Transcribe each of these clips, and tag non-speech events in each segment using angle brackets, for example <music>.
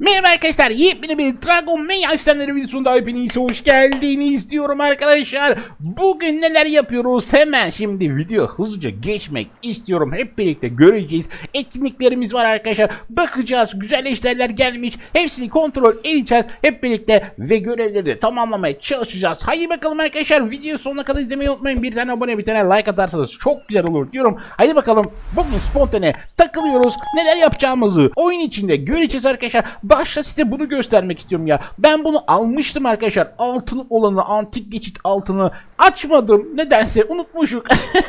Merhaba arkadaşlar yepyeni bir Dragon Mail efsaneleri videosunda hepiniz hoş geldiniz diyorum arkadaşlar. Bugün neler yapıyoruz hemen şimdi video hızlıca geçmek istiyorum. Hep birlikte göreceğiz. Etkinliklerimiz var arkadaşlar. Bakacağız güzel eşlerler gelmiş. Hepsini kontrol edeceğiz hep birlikte ve görevleri de tamamlamaya çalışacağız. Haydi bakalım arkadaşlar video sonuna kadar izlemeyi unutmayın. Bir tane abone bir tane like atarsanız çok güzel olur diyorum. Haydi bakalım bugün spontane takılıyoruz. Neler yapacağımızı oyun içinde göreceğiz arkadaşlar. Başta size bunu göstermek istiyorum ya. Ben bunu almıştım arkadaşlar. Altın olanı, antik geçit altını açmadım. Nedense unutmuşuk.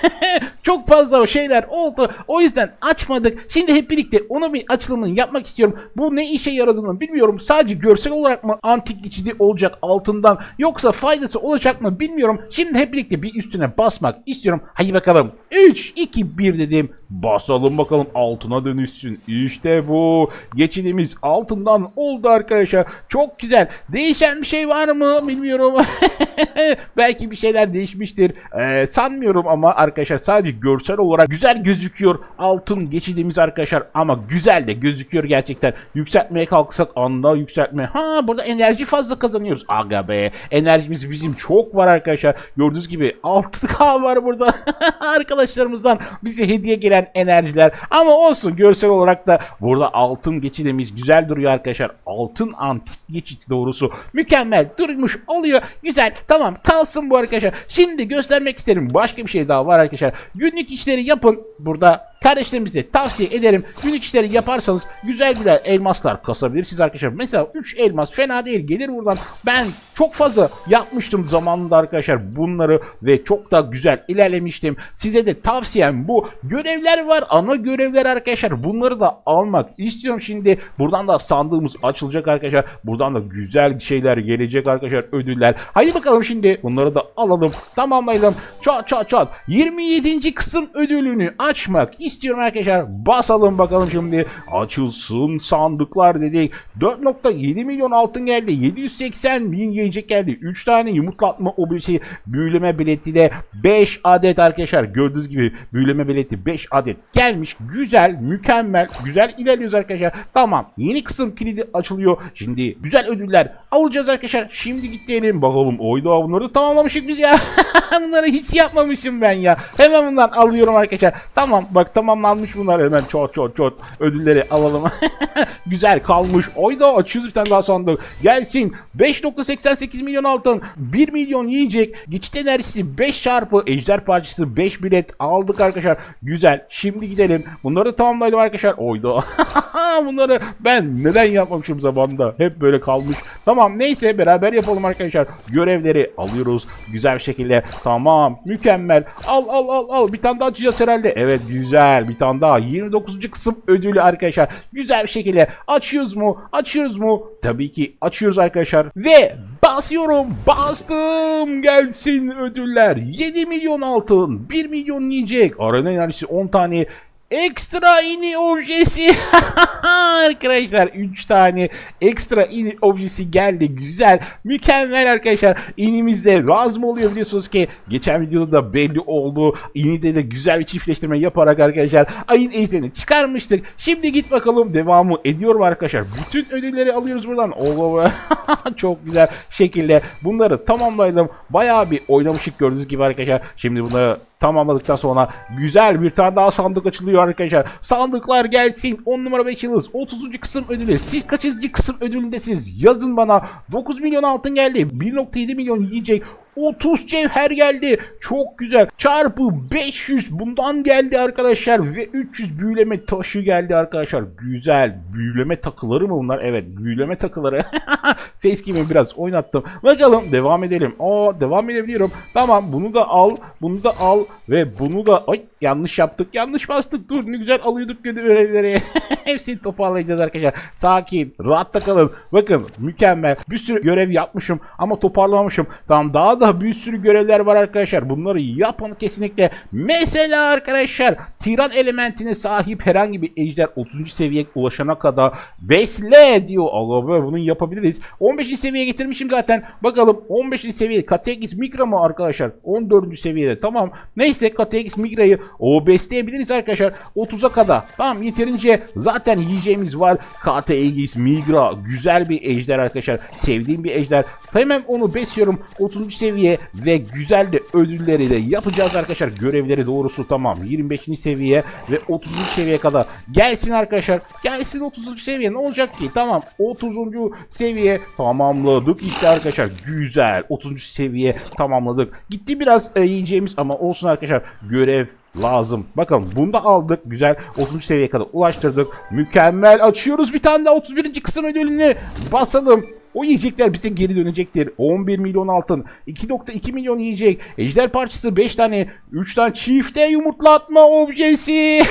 <laughs> Çok fazla şeyler oldu. O yüzden açmadık. Şimdi hep birlikte onu bir açılımını yapmak istiyorum. Bu ne işe yaradığını bilmiyorum. Sadece görsel olarak mı antik geçidi olacak altından yoksa faydası olacak mı bilmiyorum. Şimdi hep birlikte bir üstüne basmak istiyorum. Hadi bakalım. 3, 2, 1 dedim. Basalım bakalım altına dönüşsün. İşte bu. Geçidimiz altından oldu arkadaşlar. Çok güzel. Değişen bir şey var mı bilmiyorum. <laughs> Belki bir şeyler değişmiştir. Ee, sanmıyorum ama arkadaşlar sadece görsel olarak güzel gözüküyor. Altın geçidimiz arkadaşlar ama güzel de gözüküyor gerçekten. Yükseltmeye kalksak anda yükseltme. Ha burada enerji fazla kazanıyoruz. Aga be. Enerjimiz bizim çok var arkadaşlar. Gördüğünüz gibi 6K var burada. <laughs> Arkadaşlarımızdan bize hediye gelen enerjiler. Ama olsun görsel olarak da burada altın geçidimiz güzel duruyor arkadaşlar. Altın antik geçit doğrusu mükemmel durmuş oluyor. Güzel tamam kalsın bu arkadaşlar. Şimdi göstermek isterim. Başka bir şey daha var arkadaşlar. Günlük işleri yapın. Burada kardeşlerimize tavsiye ederim. Günlük işleri yaparsanız güzel güzel elmaslar kasabilirsiniz arkadaşlar. Mesela 3 elmas fena değil gelir buradan. Ben çok fazla yapmıştım zamanında arkadaşlar bunları ve çok da güzel ilerlemiştim. Size de tavsiyem bu. Görevler var ana görevler arkadaşlar. Bunları da almak istiyorum şimdi. Buradan da sandığımız açılacak arkadaşlar. Buradan da güzel şeyler gelecek arkadaşlar ödüller. Haydi bakalım şimdi bunları da alalım. Tamamlayalım. Çat çat çat. 27. kısım ödülünü açmak istiyorum arkadaşlar. Basalım bakalım şimdi. Açılsın sandıklar dedik. 4.7 milyon altın geldi. 780 bin yiyecek geldi. 3 tane yumurtlatma objesi büyüleme bileti de 5 adet arkadaşlar. Gördüğünüz gibi büyüleme bileti 5 adet gelmiş. Güzel, mükemmel, güzel ilerliyoruz arkadaşlar. Tamam. Yeni kısım kilidi açılıyor. Şimdi güzel ödüller alacağız arkadaşlar. Şimdi gidelim bakalım. Oyda bunları tamamlamışık biz ya. <laughs> bunları hiç yapmamışım ben ya. Hemen bundan alıyorum arkadaşlar. Tamam bak tamamlanmış bunlar hemen çot çot çot ödülleri alalım. <laughs> Güzel kalmış. Oyda açıyoruz bir tane daha sandık. Gelsin. 5.88 milyon altın. 1 milyon yiyecek. Geçit enerjisi 5 çarpı. Ejder parçası 5 bilet aldık arkadaşlar. Güzel. Şimdi gidelim. Bunları da tamamlayalım arkadaşlar. Oyda. <laughs> Bunları ben neden yapmamışım zamanında. Hep böyle kalmış. Tamam neyse beraber yapalım arkadaşlar. Görevleri alıyoruz. Güzel bir şekilde. Tamam. Mükemmel. Al al al al. Bir tane daha açacağız herhalde. Evet güzel. Bir tane daha. 29. kısım ödülü arkadaşlar. Güzel bir şekilde açıyoruz mu? Açıyoruz mu? Tabii ki açıyoruz arkadaşlar. Ve basıyorum. Bastım. Gelsin ödüller. 7 milyon altın. 1 milyon yiyecek. Arena enerjisi 10 tane. Ekstra ini objesi. <laughs> arkadaşlar 3 tane ekstra ini objesi geldi. Güzel. Mükemmel arkadaşlar. İnimizde razım oluyor biliyorsunuz ki. Geçen videoda da belli oldu. İnide de güzel bir çiftleştirme yaparak arkadaşlar ayın ejderini çıkarmıştık. Şimdi git bakalım devamı ediyorum arkadaşlar. Bütün ödülleri alıyoruz buradan. Oo, <laughs> çok güzel şekilde bunları tamamlayalım. Bayağı bir oynamışık gördüğünüz gibi arkadaşlar. Şimdi bunları tamamladıktan sonra güzel bir tane daha sandık açılıyor arkadaşlar. Sandıklar gelsin. 10 numara 5 yıldız. 30. kısım ödülü. Siz kaçıncı kısım ödülündesiniz? Yazın bana. 9 milyon altın geldi. 1.7 milyon yiyecek. 30 cevher geldi. Çok güzel. Çarpı 500 bundan geldi arkadaşlar. Ve 300 büyüleme taşı geldi arkadaşlar. Güzel. Büyüleme takıları mı bunlar? Evet büyüleme takıları. <laughs> Facecam'i biraz oynattım. Bakalım devam edelim. Aa devam edebiliyorum. Tamam bunu da al. Bunu da al. Ve bunu da... Ay yanlış yaptık. Yanlış bastık. Dur ne güzel alıyorduk görevleri. <laughs> Hepsini toparlayacağız arkadaşlar. Sakin. Rahatta kalın. Bakın mükemmel. Bir sürü görev yapmışım ama toparlamamışım. Tamam daha da bir sürü görevler var arkadaşlar. Bunları yapın kesinlikle. Mesela arkadaşlar tiran elementine sahip herhangi bir ejder 30. seviyeye ulaşana kadar besle diyor. Allah be bunu yapabiliriz. 15. seviyeye getirmişim zaten. Bakalım 15. seviye Kategis Migra mı arkadaşlar? 14. seviyede tamam. Neyse Kategis Migra'yı besleyebiliriz arkadaşlar. 30'a kadar. Tamam yeterince zaten yiyeceğimiz var. KT Aegis, Migra güzel bir ejder arkadaşlar. Sevdiğim bir ejder. Hemen onu besliyorum 30. seviye ve güzel de ödülleri de yapacağız arkadaşlar. Görevleri doğrusu tamam 25. seviye ve 30. seviyeye kadar gelsin arkadaşlar. Gelsin 30. seviye ne olacak ki? Tamam 30. seviye tamamladık işte arkadaşlar. Güzel 30. seviye tamamladık. Gitti biraz e, yiyeceğimiz ama olsun arkadaşlar. Görev lazım. Bakın bunu da aldık. Güzel 30. seviyeye kadar ulaştırdık. Mükemmel. Açıyoruz bir tane daha 31. kısım ödülünü. Basalım. O yiyecekler bize geri dönecektir. 11 milyon altın, 2.2 milyon yiyecek, ejder parçası 5 tane, 3 tane çifte yumurtlatma objesi.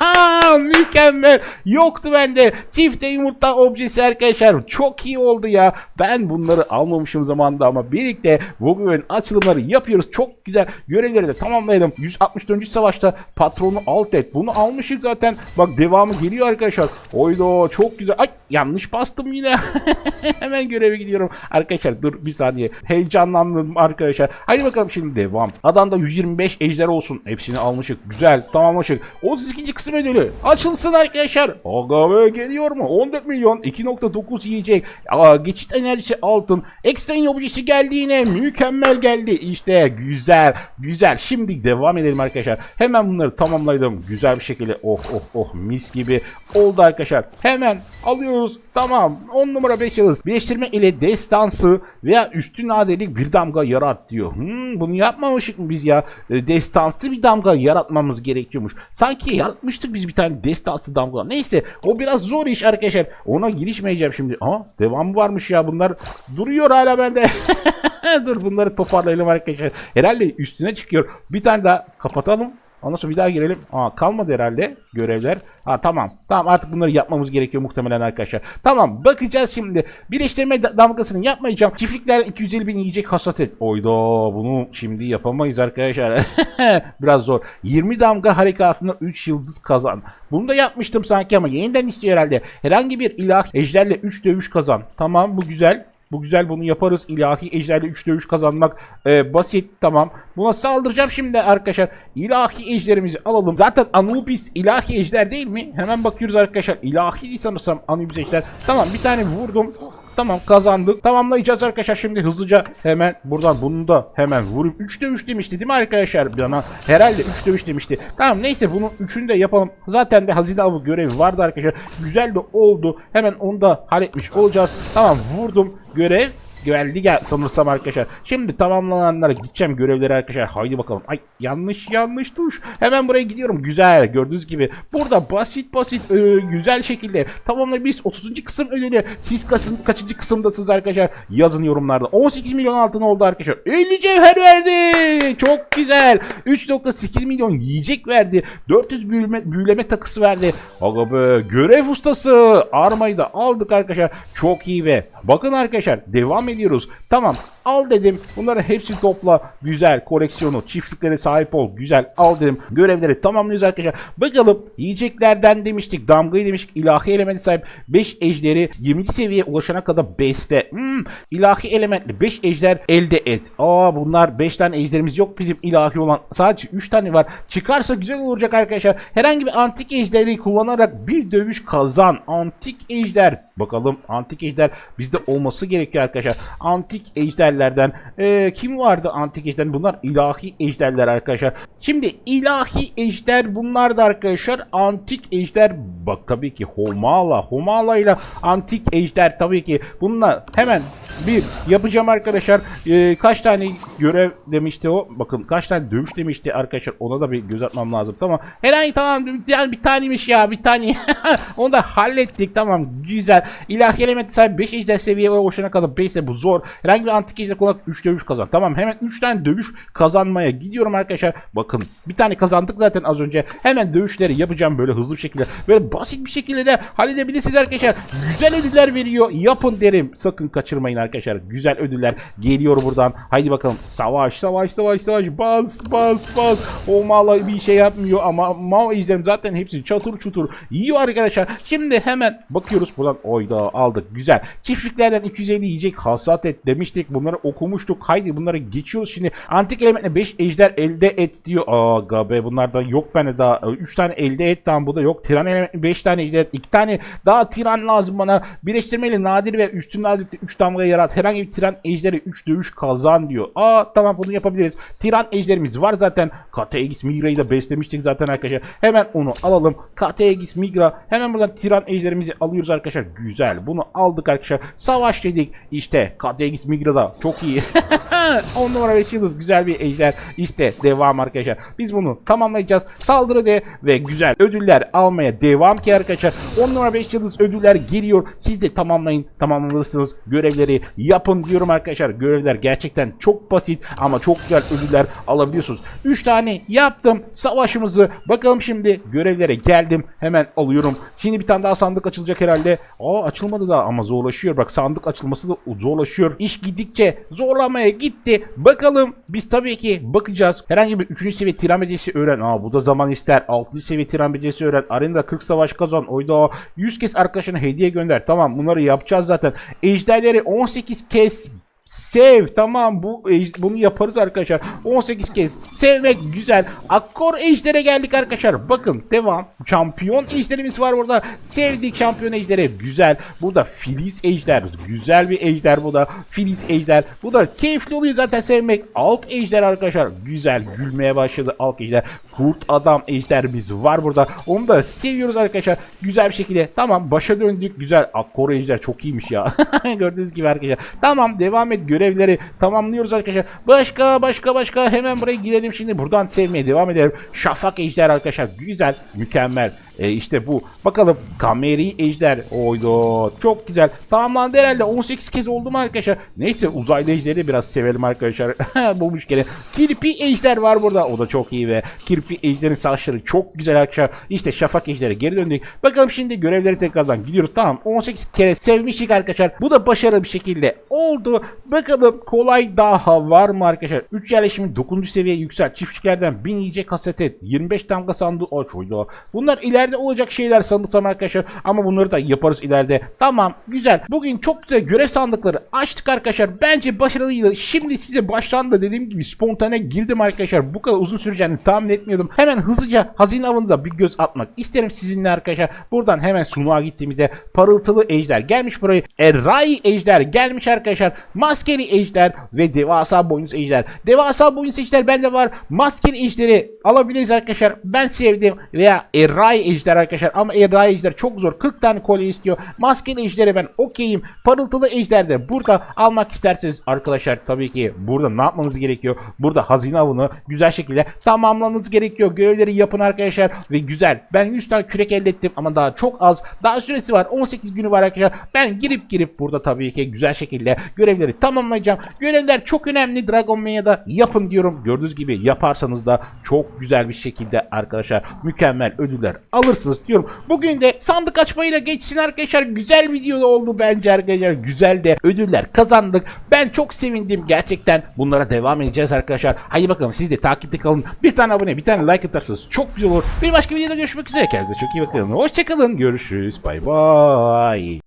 <laughs> Mükemmel. Yoktu bende. Çifte yumurta objesi arkadaşlar. Çok iyi oldu ya. Ben bunları almamışım zamanında ama birlikte bugün açılımları yapıyoruz. Çok güzel. Görevleri de tamamlayalım. 164. savaşta patronu alt et. Bunu almışız zaten. Bak devamı geliyor arkadaşlar. Oydo çok güzel. Ay yanlış bastım yine. <laughs> Hemen göreve gidiyorum. Arkadaşlar dur bir saniye. Heyecanlandım arkadaşlar. Hadi bakalım şimdi devam. Adamda 125 ejder olsun. Hepsini almışık. Güzel tamamlamışık. 32. kısım ödülü. Açılsın arkadaşlar. Aga be geliyor mu? 14 milyon 2.9 yiyecek. Aa, geçit enerjisi altın. Ekstra objesi geldi yine. Mükemmel geldi. İşte güzel. Güzel. Şimdi devam edelim arkadaşlar. Hemen bunları tamamladım. Güzel bir şekilde. Oh oh oh mis gibi oldu arkadaşlar. Hemen alıyoruz. Tamam. 10 numara 5 yıldız. Birleştirme ile destansı veya üstün nadirlik bir damga yarat diyor. Hmm, bunu yapmamıştık mı biz ya? E, Destanslı bir damga yaratmamız gerekiyormuş. Sanki yaratmıştık biz bir tane destanslı damga. Neyse o biraz zor iş arkadaşlar. Ona girişmeyeceğim şimdi. Ama devamı varmış ya bunlar. Duruyor hala bende. <laughs> Dur bunları toparlayalım arkadaşlar. Herhalde üstüne çıkıyor. Bir tane daha kapatalım. Ondan sonra bir daha girelim. Aa kalmadı herhalde görevler. Ha tamam. Tamam artık bunları yapmamız gerekiyor muhtemelen arkadaşlar. Tamam bakacağız şimdi. Birleştirme da- damgasını yapmayacağım. Çiftlikler 250 bin yiyecek hasat et. Oyda bunu şimdi yapamayız arkadaşlar. <laughs> Biraz zor. 20 damga harekatında 3 yıldız kazan. Bunu da yapmıştım sanki ama yeniden istiyor herhalde. Herhangi bir ilah ejderle 3 dövüş kazan. Tamam bu güzel. Bu güzel bunu yaparız. İlahi ejderle 3 dövüş kazanmak e, basit tamam. Buna saldıracağım şimdi arkadaşlar. İlahi ejderimizi alalım. Zaten Anubis ilahi ejder değil mi? Hemen bakıyoruz arkadaşlar. İlahi sanırsam Anubis ejder. Tamam bir tane vurdum. Tamam kazandık. Tamamlayacağız arkadaşlar şimdi hızlıca hemen buradan bunu da hemen vurup 3 dövüş demişti değil mi arkadaşlar bana? Herhalde 3 dövüş demişti. Tamam neyse bunun 3'ünü de yapalım. Zaten de hazine avı görevi vardı arkadaşlar. Güzel de oldu. Hemen onu da halletmiş olacağız. Tamam vurdum. Görev geldi gel sanırsam arkadaşlar. Şimdi tamamlananlara gideceğim görevleri arkadaşlar. Haydi bakalım. Ay yanlış yanlış tuş. Hemen buraya gidiyorum. Güzel gördüğünüz gibi. Burada basit basit e, güzel şekilde tamamla biz 30. kısım ödülü. Siz kasın, kaçıncı kısımdasınız arkadaşlar? Yazın yorumlarda. 18 milyon altın oldu arkadaşlar. 50 cevher verdi. Çok güzel. 3.8 milyon yiyecek verdi. 400 büyüleme, büyüleme takısı verdi. Aga be görev ustası. Armayı da aldık arkadaşlar. Çok iyi ve bakın arkadaşlar devam ediyoruz. Tamam al dedim. Bunları hepsi topla. Güzel koleksiyonu. Çiftliklere sahip ol. Güzel al dedim. Görevleri tamamlıyoruz arkadaşlar. Bakalım yiyeceklerden demiştik. Damgayı demiştik. ilahi elementi sahip 5 ejderi 20. seviyeye ulaşana kadar beste. Hmm, ilahi elementli 5 ejder elde et. Aa bunlar 5 tane ejderimiz yok bizim ilahi olan. Sadece 3 tane var. Çıkarsa güzel olacak arkadaşlar. Herhangi bir antik ejderi kullanarak bir dövüş kazan. Antik ejder. Bakalım antik ejder bizde olması gerekiyor arkadaşlar. Antik ejderlerden eee, kim vardı antik ejder? Bunlar ilahi ejderler arkadaşlar. Şimdi ilahi ejder bunlar da arkadaşlar. Antik ejder bak tabii ki Homala. Homala ile antik ejder tabii ki. Bununla hemen bir yapacağım arkadaşlar. Eee, kaç tane görev demişti o? Bakın kaç tane dövüş demişti arkadaşlar. Ona da bir göz atmam lazım. Tamam. Herhangi tamam yani bir taneymiş ya bir tane. <laughs> Onu da hallettik. Tamam güzel. İlahi elementi sahip 5 ejder seviyeye ulaşana kadar 5 ise bu zor. Herhangi bir antik ejder kullanarak 3 dövüş kazan. Tamam hemen 3 tane dövüş kazanmaya gidiyorum arkadaşlar. Bakın bir tane kazandık zaten az önce. Hemen dövüşleri yapacağım böyle hızlı bir şekilde. Böyle basit bir şekilde de halledebilirsiniz arkadaşlar. Güzel ödüller veriyor. Yapın derim. Sakın kaçırmayın arkadaşlar. Güzel ödüller geliyor buradan. Haydi bakalım. Savaş, savaş, savaş, savaş. Bas, bas, bas. O mala bir şey yapmıyor ama Mao ejderim zaten hepsi çatır çutur yiyor arkadaşlar. Şimdi hemen bakıyoruz buradan. Oyda aldık. Güzel. Çiftliklerden 250 yiyecek hasat et demiştik. Bunları okumuştuk. Haydi bunları geçiyoruz şimdi. Antik elementle 5 ejder elde et diyor. Aa be bunlardan yok bende daha. 3 tane elde et tamam bu da yok. Tiran elementli 5 tane ejder et. 2 tane daha tiran lazım bana. Birleştirmeyle nadir ve üstün nadirlikte 3 damga yarat. Herhangi bir tiran ejderi 3 dövüş kazan diyor. Aa tamam bunu yapabiliriz. Tiran ejderimiz var zaten. KTX Migra'yı da beslemiştik zaten arkadaşlar. Hemen onu alalım. KTX Migra. Hemen buradan tiran ejderimizi alıyoruz arkadaşlar. Güzel. Bunu aldık arkadaşlar. Savaş dedik. İşte KTX Migra'da çok iyi. <laughs> 10 numara 5 yıldız güzel bir ejder. İşte devam arkadaşlar. Biz bunu tamamlayacağız. Saldırı de ve güzel ödüller almaya devam ki arkadaşlar. 10 numara 5 yıldız ödüller geliyor. Siz de tamamlayın. Tamamlamalısınız. Görevleri yapın diyorum arkadaşlar. Görevler gerçekten çok basit ama çok güzel ödüller alabiliyorsunuz. 3 tane yaptım savaşımızı. Bakalım şimdi görevlere geldim. Hemen alıyorum. Şimdi bir tane daha sandık açılacak herhalde. Aa açılmadı da ama zorlaşıyor. Bak sandık açılması da zorlaşıyor. İş gidikçe zorlamaya gitti. Bakalım biz tabii ki bakacağız. Herhangi bir 3. seviye tiran becerisi öğren. Aa bu da zaman ister. 6. seviye tiran becerisi öğren. Arenada 40 savaş kazan. Oyda 100 kez arkadaşına hediye gönder. Tamam bunları yapacağız zaten. Ejderleri 18 kez Sev tamam bu bunu yaparız arkadaşlar. 18 kez sevmek güzel. Akkor ejdere geldik arkadaşlar. Bakın devam. Şampiyon ejderimiz var burada. Sevdik şampiyon ejderi. Güzel. Burada filiz ejder. Güzel bir ejder bu da. Filiz ejder. Bu da keyifli oluyor zaten sevmek. Alk ejder arkadaşlar. Güzel. Gülmeye başladı alk ejder. Kurt adam ejderimiz var burada. Onu da seviyoruz arkadaşlar. Güzel bir şekilde. Tamam başa döndük. Güzel. Akkor ejder çok iyiymiş ya. <laughs> Gördüğünüz gibi arkadaşlar. Tamam devam et görevleri tamamlıyoruz arkadaşlar. Başka başka başka hemen buraya girelim şimdi. Buradan sevmeye devam edelim. Şafak ejder arkadaşlar. Güzel. Mükemmel. E işte bu. Bakalım kameri ejder. Oydo. Çok güzel. Tamamlandı herhalde. 18 kez oldu mu arkadaşlar? Neyse uzaylı ejderi biraz sevelim arkadaşlar. <laughs> Bulmuş gene. Kirpi ejder var burada. O da çok iyi ve kirpi ejderin saçları çok güzel arkadaşlar. İşte şafak ejderi geri döndük. Bakalım şimdi görevleri tekrardan gidiyoruz. Tamam 18 kere sevmiştik arkadaşlar. Bu da başarılı bir şekilde oldu. Bakalım kolay daha var mı arkadaşlar? 3 yerleşimi 9. seviye yüksel. Çiftçilerden 1000 yiyecek kaset et. 25 damga sandığı aç oydu. Bunlar ileride olacak şeyler sanırsam arkadaşlar. Ama bunları da yaparız ileride. Tamam güzel. Bugün çok güzel görev sandıkları açtık arkadaşlar. Bence başarılıydı. Şimdi size baştan dediğim gibi spontane girdim arkadaşlar. Bu kadar uzun süreceğini tahmin etmiyordum. Hemen hızlıca hazine avında bir göz atmak isterim sizinle arkadaşlar. Buradan hemen sunuğa gittiğimizde parıltılı ejder gelmiş burayı. Erai ejder gelmiş arkadaşlar. Maskeli ejder ve devasa boynuz ejder. Devasa boynuz ejder bende var. Maskeli ejderi alabiliriz arkadaşlar. Ben sevdim. Veya Erai ejder arkadaşlar. Ama Erai ejder çok zor. 40 tane kolye istiyor. Maskeli ejderi ben okeyim. Parıltılı ejder de burada almak isterseniz arkadaşlar tabii ki burada ne yapmanız gerekiyor? Burada hazine avını güzel şekilde tamamlamanız gerekiyor. Görevleri yapın arkadaşlar ve güzel. Ben 100 tane kürek elde ettim ama daha çok az. Daha süresi var. 18 günü var arkadaşlar. Ben girip girip burada tabii ki güzel şekilde görevleri tamamlayacağım. Görevler çok önemli. Dragon Maya'da yapın diyorum. Gördüğünüz gibi yaparsanız da çok güzel bir şekilde arkadaşlar mükemmel ödüller alırsınız diyorum. Bugün de sandık açmayla geçsin arkadaşlar. Güzel video oldu bence arkadaşlar. Güzel de ödüller kazandık. Ben çok sevindim gerçekten. Bunlara devam edeceğiz arkadaşlar. Haydi bakalım siz de takipte kalın. Bir tane abone, bir tane like atarsanız çok güzel olur. Bir başka videoda görüşmek üzere. Kendinize çok iyi bakın. Hoşçakalın. Görüşürüz. Bay bay.